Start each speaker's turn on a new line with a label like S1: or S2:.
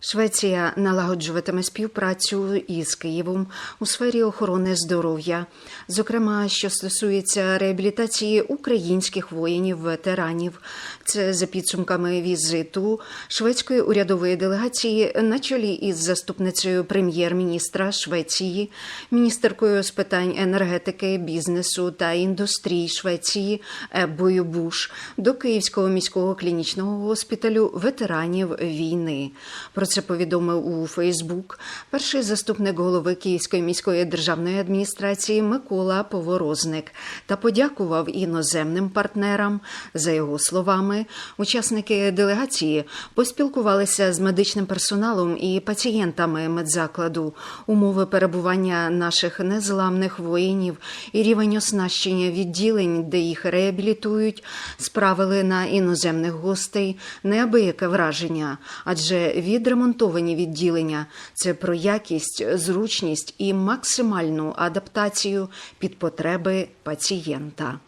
S1: Швеція налагоджуватиме співпрацю із Києвом у сфері охорони здоров'я, зокрема, що стосується реабілітації українських воїнів-ветеранів. Це за підсумками візиту шведської урядової делегації на чолі із заступницею прем'єр-міністра Швеції, міністеркою з питань енергетики, бізнесу та індустрії Швеції Еббою Буш до Київського міського клінічного госпіталю ветеранів війни. Про це повідомив у Фейсбук перший заступник голови Київської міської державної адміністрації Микола Поворозник та подякував іноземним партнерам. За його словами, учасники делегації поспілкувалися з медичним персоналом і пацієнтами медзакладу, умови перебування наших незламних воїнів і рівень оснащення відділень, де їх реабілітують, справили на іноземних гостей неабияке враження, адже відремонтовані відділення це про якість, зручність і максимальну адаптацію під потреби пацієнта.